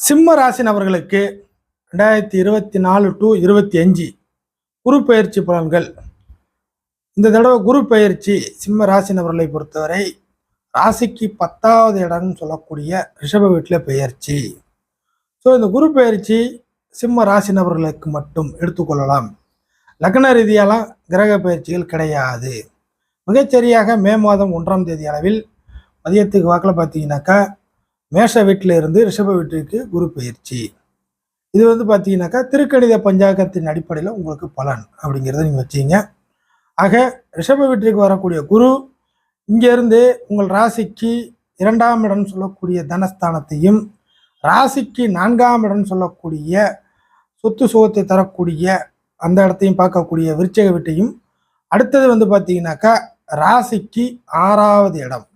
சிம்ம ராசி நபர்களுக்கு ரெண்டாயிரத்தி இருபத்தி நாலு டு இருபத்தி அஞ்சு குரு பயிற்சி பலன்கள். இந்த தடவை குரு பயிற்சி சிம்ம ராசி நபர்களை பொறுத்தவரை ராசிக்கு பத்தாவது இடம்னு சொல்லக்கூடிய ரிஷப வீட்டில் பயிற்சி ஸோ இந்த குரு பயிற்சி சிம்ம ராசி நபர்களுக்கு மட்டும் எடுத்துக்கொள்ளலாம். லக்ன ரீதியாலாம் கிரக பயிற்சிகள் கிடையாது. மிகச்சரியாக மே மாதம் ஒன்றாம் தேதி அளவில் மதியத்துக்கு வாக்கில் பார்த்தீங்கன்னாக்கா மேஷ வீட்டில் இருந்து ரிஷப வீட்டிற்கு குரு பயிற்சி. இது வந்து பார்த்தீங்கன்னாக்கா திருக்கணித பஞ்சாங்கத்தின் அடிப்படையில் உங்களுக்கு பலன் அப்படிங்கிறத நீங்கள் வச்சீங்க. ஆக ரிஷப வீட்டிற்கு வரக்கூடிய குரு இங்கேருந்து உங்கள் ராசிக்கு இரண்டாம் இடம் சொல்லக்கூடிய தனஸ்தானத்தையும் ராசிக்கு நான்காம் இடம் சொல்லக்கூடிய சொத்து சுகத்தை தரக்கூடிய அந்த இடத்தையும் பார்க்கக்கூடிய விருச்சக வீட்டையும் அடுத்தது வந்து பார்த்தீங்கன்னாக்கா ராசிக்கு ஆறாவது இடம்.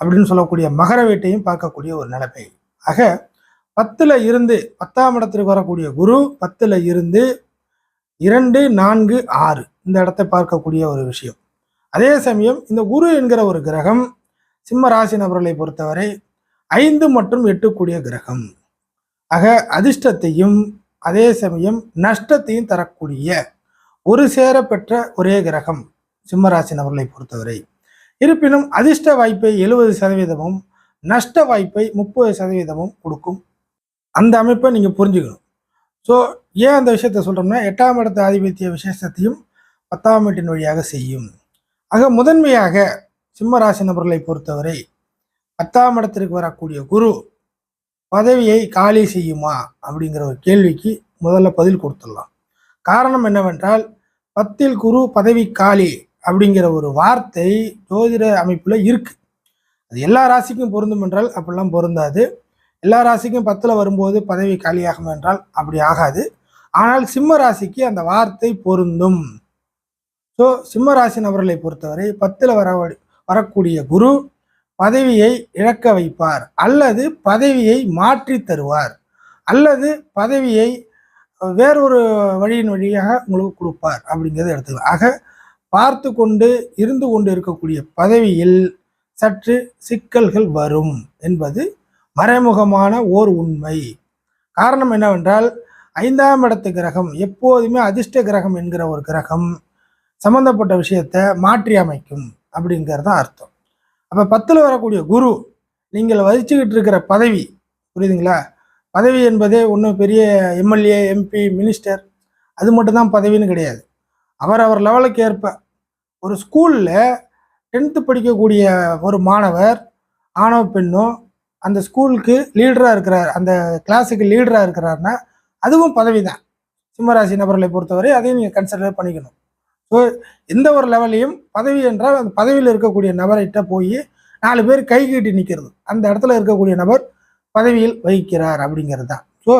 அப்படின்னு சொல்லக்கூடிய மகர வீட்டையும் பார்க்கக்கூடிய ஒரு நிலைமை. ஆக பத்தில் இருந்து பத்தாம் இடத்திற்கு வரக்கூடிய குரு பத்தில் இருந்து இரண்டு நான்கு ஆறு இந்த இடத்தை பார்க்கக்கூடிய ஒரு விஷயம். அதே சமயம் இந்த குரு என்கிற ஒரு கிரகம் சிம்ம ராசி நபர்களை பொறுத்தவரை ஐந்து மற்றும் எட்டுக்கூடிய கிரகம். ஆக அதிர்ஷ்டத்தையும் அதே சமயம் நஷ்டத்தையும் தரக்கூடிய ஒரு சேர பெற்ற ஒரே கிரகம் சிம்மராசி நபர்களை பொறுத்தவரை. இருப்பினும் அதிர்ஷ்ட வாய்ப்பை எழுபது சதவீதமும் நஷ்ட வாய்ப்பை முப்பது சதவீதமும் கொடுக்கும். அந்த அமைப்பை நீங்கள் புரிஞ்சுக்கணும். ஸோ ஏன் அந்த விஷயத்த சொல்கிறோம்னா எட்டாம் இடத்து ஆதிபத்திய விசேஷத்தையும் பத்தாம் வீட்டின் வழியாக செய்யும். ஆக முதன்மையாக சிம்மராசி நபர்களை பொறுத்தவரை பத்தாம் இடத்திற்கு வரக்கூடிய குரு பதவியை காலி செய்யுமா அப்படிங்கிற ஒரு கேள்விக்கு முதல்ல பதில் கொடுத்துடலாம். காரணம் என்னவென்றால் பத்தில் குரு பதவி காலி அப்படிங்கிற ஒரு வார்த்தை ஜோதிட அமைப்பில் இருக்கு. அது எல்லா ராசிக்கும் பொருந்தும் என்றால் அப்படிலாம் பொருந்தாது. எல்லா ராசிக்கும் பத்தில் வரும்போது பதவி காலியாகும் என்றால் அப்படி ஆகாது. ஆனால் சிம்ம ராசிக்கு அந்த வார்த்தை பொருந்தும். ஸோ சிம்ம ராசி நபர்களை பொறுத்தவரை பத்தில் வர வரக்கூடிய குரு பதவியை இழக்க வைப்பார். அல்லது பதவியை மாற்றி தருவார். அல்லது பதவியை வேறொரு வழியின் வழியாக உங்களுக்கு கொடுப்பார் அப்படிங்கிறத எடுத்துக்கலாம். ஆக பார்த்து கொண்டு இருந்து கொண்டு இருக்கக்கூடிய பதவியில் சற்று சிக்கல்கள் வரும் என்பது மறைமுகமான ஓர் உண்மை. காரணம் என்னவென்றால் ஐந்தாம் இடத்து கிரகம் எப்போதுமே அதிர்ஷ்ட கிரகம் என்கிற ஒரு கிரகம் சம்பந்தப்பட்ட விஷயத்தை மாற்றி அமைக்கும் அப்படிங்கிறது தான் அர்த்தம். அப்போ பத்தில் வரக்கூடிய குரு நீங்கள் வகிச்சுக்கிட்டு இருக்கிற பதவி புரியுதுங்களா? பதவி என்பதே ஒன்றும் பெரிய எம்எல்ஏ எம்பி மினிஸ்டர் அது மட்டும்தான் பதவின்னு கிடையாது. அவர் அவர் லெவலுக்கு ஏற்ப ஒரு ஸ்கூலில் டென்த்து படிக்கக்கூடிய ஒரு மாணவர் ஆணவ பெண்ணும் அந்த ஸ்கூலுக்கு லீடராக இருக்கிறார் அந்த கிளாஸுக்கு லீடராக இருக்கிறாருன்னா அதுவும் பதவி தான் சிம்மராசி நபர்களை பொறுத்தவரை அதையும் நீங்கள் கன்சிடர் பண்ணிக்கணும். ஸோ எந்த ஒரு லெவலையும் பதவி என்றால் அந்த பதவியில் இருக்கக்கூடிய நபர்கிட்ட போய் நாலு பேர் கை கீட்டி நிற்கிறது அந்த இடத்துல இருக்கக்கூடிய நபர் பதவியில் வகிக்கிறார் அப்படிங்கிறது தான். ஸோ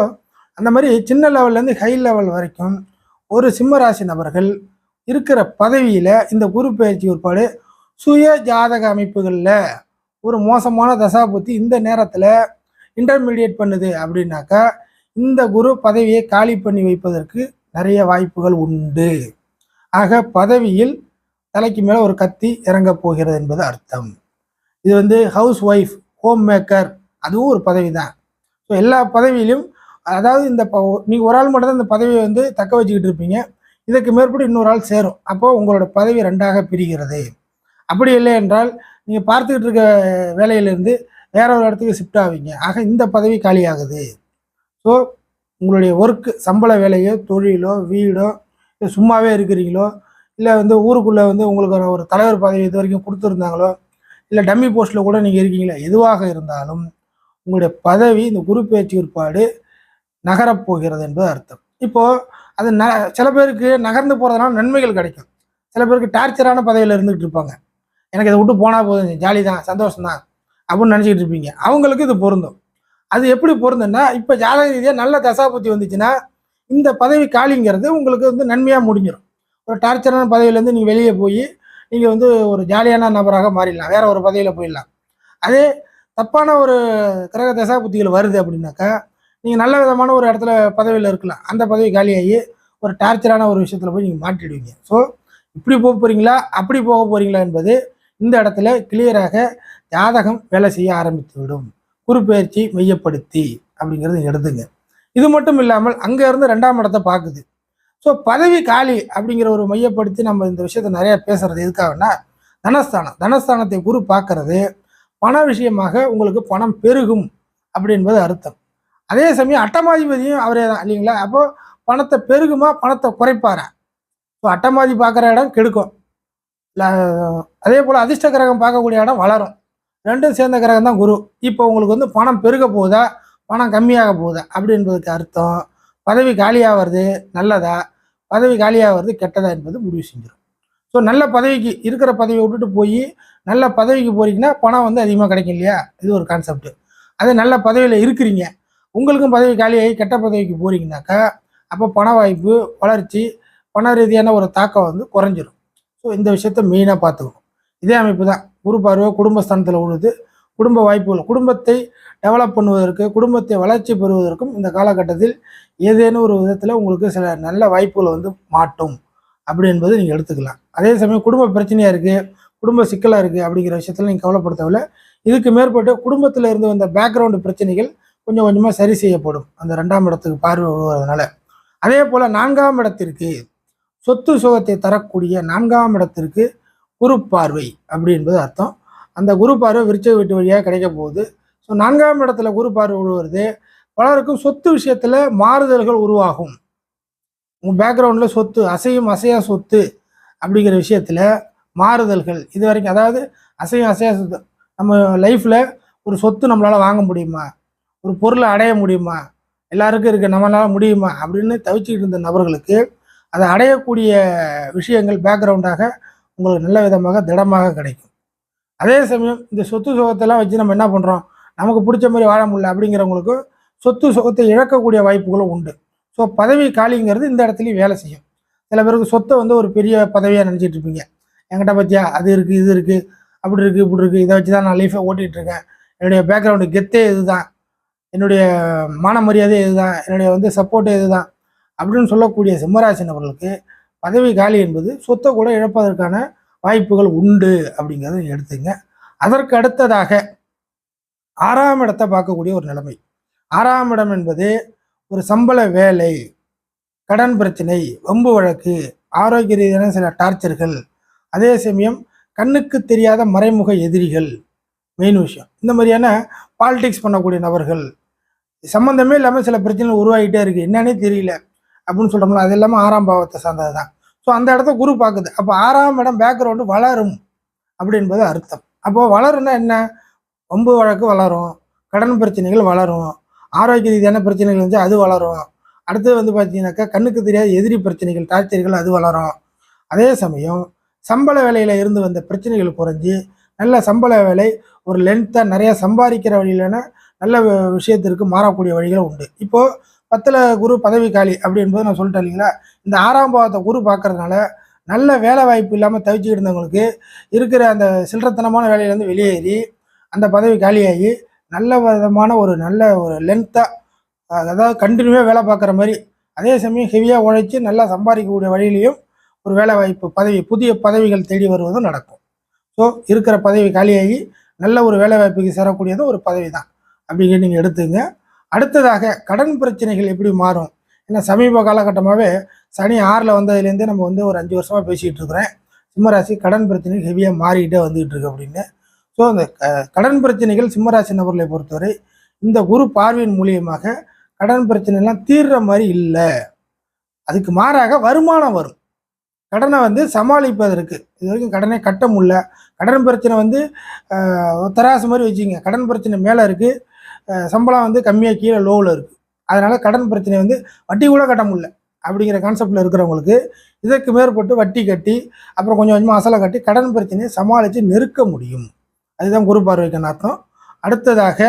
அந்த மாதிரி சின்ன லெவல்லேருந்து ஹை லெவல் வரைக்கும் ஒரு சிம்மராசி நபர்கள் இருக்கிற பதவியில் இந்த குரு பயிற்சி ஏற்பாடு சுய ஜாதக அமைப்புகளில் ஒரு மோசமான தசாபுத்தி இந்த நேரத்தில் இன்டர்மீடியேட் பண்ணுது அப்படின்னாக்கா இந்த குரு பதவியை காலி பண்ணி வைப்பதற்கு நிறைய வாய்ப்புகள் உண்டு. ஆக பதவியில் தலைக்கு மேலே ஒரு கத்தி இறங்க போகிறது என்பது அர்த்தம். இது வந்து ஹவுஸ் ஒய்ஃப் ஹோம் மேக்கர் அதுவும் ஒரு பதவி தான் ஸோ எல்லா பதவியிலும் அதாவது இந்த நீங்கள் ஒரு ஆள் மட்டும் தான் இந்த பதவியை வந்து தக்க வச்சுக்கிட்டு இருப்பீங்க. இதற்கு மேற்படி இன்னொரு ஆள் சேரும். அப்போது உங்களோட பதவி ரெண்டாக பிரிகிறது. அப்படி இல்லை என்றால் நீங்கள் பார்த்துக்கிட்டு இருக்க வேலையிலேருந்து வேற ஒரு இடத்துக்கு ஷிஃப்ட் ஆவீங்க. ஆக இந்த பதவி காலியாகுது. ஸோ உங்களுடைய ஒர்க்கு சம்பள வேலையோ தொழிலோ வீடோ இல்லை சும்மாவே இருக்கிறீங்களோ இல்லை வந்து ஊருக்குள்ளே வந்து உங்களுக்கு ஒரு தலைவர் பதவி இது வரைக்கும் கொடுத்துருந்தாங்களோ இல்லை டம்மி போஸ்ட்டில் கூட நீங்கள் இருக்கீங்களா எதுவாக இருந்தாலும் உங்களுடைய பதவி இந்த குரு பேச்சு ஏற்பாடு நகரப்போகிறது என்பது அர்த்தம். இப்போது அது ந சில பேருக்கு நகர்ந்து போகிறதுனால நன்மைகள் கிடைக்கும். சில பேருக்கு டார்ச்சரான பதவியில் இருந்துகிட்டு இருப்பாங்க. எனக்கு இதை விட்டு போனால் போதும் ஜாலி தான் சந்தோஷம் தான் அப்படின்னு நினச்சிக்கிட்டு இருப்பீங்க. அவங்களுக்கு இது பொருந்தும். அது எப்படி பொருந்துன்னா இப்போ ஜாதக ரீதியாக நல்ல தசாபுத்தி வந்துச்சுன்னா இந்த பதவி காலிங்கிறது உங்களுக்கு வந்து நன்மையாக முடிஞ்சிடும் ஒரு டார்ச்சரான பதவியிலேருந்து நீங்கள் வெளியே போய் நீங்கள் வந்து ஒரு ஜாலியான நபராக மாறிடலாம். வேறு ஒரு பதவியில் போயிடலாம். அதே தப்பான ஒரு கிரக தசாபுத்திகள் வருது அப்படின்னாக்கா நீங்கள் நல்ல விதமான ஒரு இடத்துல பதவியில் இருக்கலாம். அந்த பதவி காலியாகி ஒரு டார்ச்சரான ஒரு விஷயத்தில் போய் நீங்கள் மாட்டிடுவீங்க. ஸோ இப்படி போக போகிறீங்களா அப்படி போக போகிறீங்களா என்பது இந்த இடத்துல கிளியராக ஜாதகம் வேலை செய்ய ஆரம்பித்துவிடும் குறிப்பெயர்ச்சி மையப்படுத்தி அப்படிங்கிறது எடுத்துங்க. இது மட்டும் இல்லாமல் அங்கேருந்து ரெண்டாம் இடத்தை பார்க்குது. ஸோ பதவி காலி அப்படிங்கிற ஒரு மையப்படுத்தி நம்ம இந்த விஷயத்த நிறையா பேசுகிறது எதுக்காகனா தனஸ்தானம். தனஸ்தானத்தை குரு பார்க்கறது பண விஷயமாக உங்களுக்கு பணம் பெருகும் அப்படி என்பது அர்த்தம். அதே சமயம் அட்டமாதிபதியும் அவரே தான் இல்லைங்களா? அப்போ பணத்தை பெருகுமா பணத்தை குறைப்பாரா? ஸோ அட்டமாதி பார்க்குற இடம் கெடுக்கும். அதே போல் அதிர்ஷ்ட கிரகம் பார்க்கக்கூடிய இடம் வளரும். ரெண்டும் சேர்ந்த கிரகம் தான் குரு. இப்போ உங்களுக்கு வந்து பணம் பெருக போகுதா பணம் கம்மியாக போகுதா அப்படி என்பதுக்கு அர்த்தம். பதவி காலியாகிறது நல்லதா? பதவி காலியாகிறது கெட்டதா என்பது முடிவு செஞ்சிடும் ஸோ நல்ல பதவிக்கு இருக்கிற பதவியை விட்டுட்டு போய் நல்ல பதவிக்கு போகிறீங்கன்னா பணம் வந்து அதிகமாக கிடைக்கும் இல்லையா? இது ஒரு கான்செப்ட் அதே நல்ல பதவியில் இருக்கிறீங்க. உங்களுக்கும் பதவி காலியாகி கெட்ட பதவிக்கு போகிறீங்கனாக்கா அப்போ பண வாய்ப்பு வளர்ச்சி பண ரீதியான ஒரு தாக்கம் வந்து குறைஞ்சிரும். ஸோ இந்த விஷயத்த மெயினாக பார்த்துக்கணும். இதே அமைப்பு தான். குரு பார்வை குடும்பஸ்தானத்தில் உழுது குடும்ப வாய்ப்புகள் குடும்பத்தை டெவலப் பண்ணுவதற்கு குடும்பத்தை வளர்ச்சி பெறுவதற்கும் இந்த காலகட்டத்தில் ஏதேனும் ஒரு விதத்தில் உங்களுக்கு சில நல்ல வாய்ப்புகள் வந்து மாட்டும் அப்படி என்பது நீங்கள் எடுத்துக்கலாம். அதே சமயம் குடும்ப பிரச்சனையாக இருக்குது குடும்ப சிக்கலாக இருக்குது அப்படிங்கிற விஷயத்தில் நீங்கள் கவலைப்படுத்தவில்லை. இதுக்கு மேற்பட்டு குடும்பத்தில் இருந்து வந்த பேக்ரவுண்டு பிரச்சனைகள் கொஞ்சம் கொஞ்சமாக சரி செய்யப்படும். அந்த ரெண்டாம் இடத்துக்கு பார்வை வருவதனால அதே போல் நான்காம் இடத்திற்கு சொத்து சுகத்தை தரக்கூடிய நான்காம் இடத்திற்கு குரு பார்வை அப்படி என்பது அர்த்தம். அந்த குரு பார்வை விருச்ச வீட்டு வழியாக கிடைக்க போகுது. ஸோ நான்காம் இடத்துல குரு பார்வை விழுவது பலருக்கும் சொத்து விஷயத்தில் மாறுதல்கள் உருவாகும். உங்கள் பேக்ரவுண்டில் சொத்து அசையும் அசையா சொத்து அப்படிங்கிற விஷயத்தில் மாறுதல்கள் இது வரைக்கும் அதாவது அசையும் அசையா சொத்து நம்ம லைஃப்பில் ஒரு சொத்து நம்மளால் வாங்க முடியுமா? ஒரு பொருளை அடைய முடியுமா? எல்லாருக்கும் இருக்க நம்மளால் முடியுமா? அப்படின்னு தவிச்சுக்கிட்டு இருந்த நபர்களுக்கு அதை அடையக்கூடிய விஷயங்கள் பேக்ரவுண்டாக உங்களுக்கு நல்ல விதமாக திடமாக கிடைக்கும். அதே சமயம் இந்த சொத்து சுகத்தெல்லாம் வச்சு நம்ம என்ன பண்ணுறோம் நமக்கு பிடிச்ச மாதிரி வாழ முடியல அப்படிங்கிறவங்களுக்கு சொத்து சுகத்தை இழக்கக்கூடிய வாய்ப்புகளும் உண்டு. ஸோ பதவி காலிங்கிறது இந்த இடத்துலையும் வேலை செய்யும். சில பேருக்கு சொத்தை வந்து ஒரு பெரிய பதவியாக நினச்சிட்டு இருப்பீங்க. என்கிட்ட பற்றியா அது இருக்குது இது இருக்குது அப்படி இருக்குது இப்படி இருக்குது இதை வச்சு தான் நான் லைஃப்பை ஓட்டிகிட்டு இருக்கேன். என்னுடைய பேக்ரவுண்டு கெத்தே இதுதான். என்னுடைய மான மரியாதை இதுதான். என்னுடைய வந்து சப்போர்ட்டே இதுதான். அப்படின்னு சொல்லக்கூடிய சிம்மராசி நபர்களுக்கு பதவி காலி என்பது சொத்தை கூட இழப்பதற்கான வாய்ப்புகள் உண்டு அப்படிங்கிறத நீங்க எடுத்துங்க அதற்கு அடுத்ததாக ஆறாம் இடத்தை பார்க்கக்கூடிய ஒரு நிலைமை. ஆறாம் இடம் என்பது ஒரு சம்பள வேலை கடன் பிரச்சனை வம்பு வழக்கு ஆரோக்கிய ரீதியான சில டார்ச்சர்கள் அதே சமயம் கண்ணுக்கு தெரியாத மறைமுக எதிரிகள் மெயின் விஷயம். இந்த மாதிரியான பாலிடிக்ஸ் பண்ணக்கூடிய நபர்கள் சம்மந்தமே இல்லாமல் சில பிரச்சனைகள் உருவாகிட்டே இருக்குது என்னன்னே தெரியல அப்படின்னு சொல்கிறோம்ல அது எல்லாமே ஆறாம் பாவத்தை சார்ந்தது தான். ஸோ அந்த இடத்த குரு பார்க்குது. அப்போ ஆறாம் இடம் பேக்ரவுண்டு வளரும் அப்படின்பது அர்த்தம். அப்போ வளரும்னா என்ன? வம்பு வழக்கு வளரும் கடன் பிரச்சனைகள் வளரும் ஆரோக்கிய ரீதியான பிரச்சனைகள் வந்து அது வளரும். அடுத்து வந்து பார்த்தீங்கன்னாக்கா கண்ணுக்கு தெரியாத எதிரி பிரச்சனைகள் டார்ச்சர்கள் அது வளரும். அதே சமயம் சம்பள வேலையில் இருந்து வந்த பிரச்சனைகள் குறைஞ்சி நல்ல சம்பள வேலை ஒரு லென்த்தாக நிறைய சம்பாதிக்கிற வழியிலனா நல்ல விஷயத்திற்கு மாறக்கூடிய வழிகள் உண்டு. இப்போ பத்தில் குரு பதவி காலி அப்படி என்பது நான் சொல்லிட்டேன் இல்லைங்களா? இந்த ஆறாம் பாவத்தை குரு பார்க்கறதுனால நல்ல வேலை வாய்ப்பு இல்லாமல் தவிச்சுக்கிட்டு இருந்தவங்களுக்கு இருக்கிற அந்த சில்லறத்தனமான வேலையிலேருந்து வெளியேறி அந்த பதவி காலியாகி நல்ல விதமான ஒரு நல்ல ஒரு லென்த்தாக அதாவது கண்டினியூவாக வேலை பார்க்குற மாதிரி அதே சமயம் ஹெவியாக உழைச்சி நல்லா சம்பாதிக்கக்கூடிய வழியிலையும் ஒரு வேலை வாய்ப்பு பதவி புதிய பதவிகள் தேடி வருவதும் நடக்கும். ஸோ இருக்கிற பதவி காலியாகி நல்ல ஒரு வேலை வாய்ப்புக்கு சேரக்கூடியது ஒரு பதவி தான் அப்படிங்கிற நீங்கள் எடுத்துங்க. அடுத்ததாக கடன் பிரச்சனைகள் எப்படி மாறும்? ஏன்னா சமீப காலகட்டமாகவே சனி ஆறில் வந்ததுலேருந்தே நம்ம வந்து ஒரு அஞ்சு வருஷமாக பேசிகிட்டு இருக்கிறேன் சிம்மராசி கடன் பிரச்சனை ஹெவியாக மாறிக்கிட்டே வந்துகிட்டு இருக்கு அப்படின்னு. ஸோ அந்த கடன் பிரச்சனைகள் சிம்மராசி நபர்களை பொறுத்தவரை இந்த குரு பார்வையின் மூலியமாக கடன் பிரச்சனை எல்லாம் தீர்ற மாதிரி இல்லை. அதுக்கு மாறாக வருமானம் வரும். கடனை வந்து சமாளிப்பதற்கு. இது வரைக்கும் கடனே கட்ட முடியல. கடன் பிரச்சனை வந்து தராசு மாதிரி வச்சுங்க கடன் பிரச்சனை மேலே இருக்குது சம்பளம் வந்து கம்மியாக கீழே லோவில் இருக்குது அதனால் கடன் பிரச்சனை வந்து வட்டி கூட கட்ட முடியல அப்படிங்கிற கான்செப்டில் இருக்கிறவங்களுக்கு இதற்கு மேற்பட்டு வட்டி கட்டி அப்புறம் கொஞ்சம் கொஞ்சமாக அசலை கட்டி கடன் பிரச்சனையை சமாளித்து நெருக்க முடியும். அதுதான் குரு பார்வைக்கான அர்த்தம். அடுத்ததாக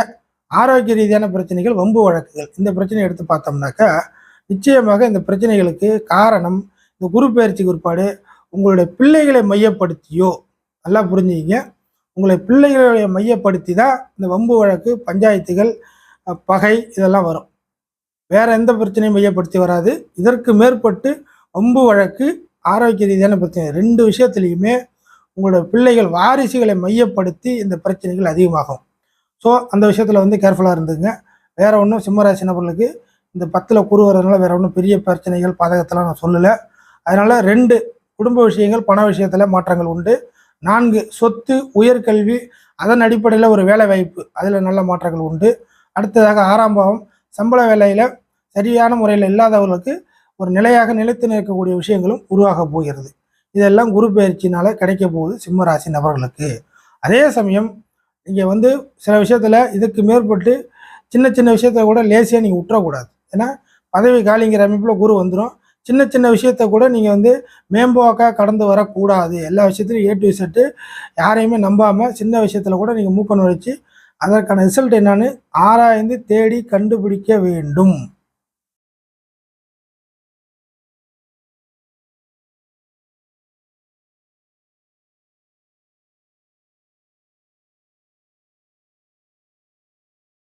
ஆரோக்கிய ரீதியான பிரச்சனைகள் வம்பு வழக்குகள். இந்த பிரச்சனையை எடுத்து பார்த்தோம்னாக்கா நிச்சயமாக இந்த பிரச்சனைகளுக்கு காரணம் இந்த குரு பயிற்சி குறிப்பாடு உங்களுடைய பிள்ளைகளை மையப்படுத்தியோ நல்லா புரிஞ்சுக்கிங்க. உங்களை பிள்ளைகளை மையப்படுத்தி தான் இந்த வம்பு வழக்கு பஞ்சாயத்துகள் பகை இதெல்லாம் வரும். வேற எந்த பிரச்சனையும் மையப்படுத்தி வராது. இதற்கு மேற்பட்டு வம்பு வழக்கு ஆரோக்கிய ரீதியான பிரச்சனை. ரெண்டு விஷயத்துலையுமே உங்களோட பிள்ளைகள் வாரிசுகளை மையப்படுத்தி இந்த பிரச்சனைகள் அதிகமாகும். ஸோ அந்த விஷயத்தில் வந்து கேர்ஃபுல்லாக இருந்துங்க. வேற ஒன்றும் சிம்மராசி நபர்களுக்கு இந்த பத்தில் குரு வரதுனால வேற ஒன்றும் பெரிய பிரச்சனைகள் பாதகத்தெல்லாம் நான் சொல்லலை. அதனால் ரெண்டு குடும்ப விஷயங்கள் பண விஷயத்தில் மாற்றங்கள் உண்டு. நான்கு சொத்து உயர்கல்வி அதன் அடிப்படையில் ஒரு வேலை வாய்ப்பு. அதில் நல்ல மாற்றங்கள் உண்டு. அடுத்ததாக ஆறாம் பாவம் சம்பள வேலையில் சரியான முறையில் இல்லாதவர்களுக்கு ஒரு நிலையாக நிலைத்து நிற்கக்கூடிய விஷயங்களும் உருவாக போகிறது. இதெல்லாம் குரு பயிற்சினால் கிடைக்க போகுது சிம்மராசி நபர்களுக்கு. அதே சமயம் நீங்கள் வந்து சில விஷயத்தில் இதுக்கு மேற்பட்டு சின்ன சின்ன விஷயத்த கூட லேசியாக நீங்கள் விட்டுறக்கூடாது ஏன்னா பதவி காலிங்கிற அமைப்பில் குரு வந்துடும் சின்ன சின்ன விஷயத்த கூட நீங்கள் வந்து மேம்போக்காக கடந்து வரக்கூடாது. எல்லா விஷயத்துலையும் ஏ டு செட்டு யாரையுமே நம்பாமல் சின்ன விஷயத்தில் கூட நீங்கள் மூக்க நுழைச்சி அதற்கான ரிசல்ட் என்னன்னு ஆராய்ந்து தேடி கண்டுபிடிக்க வேண்டும்.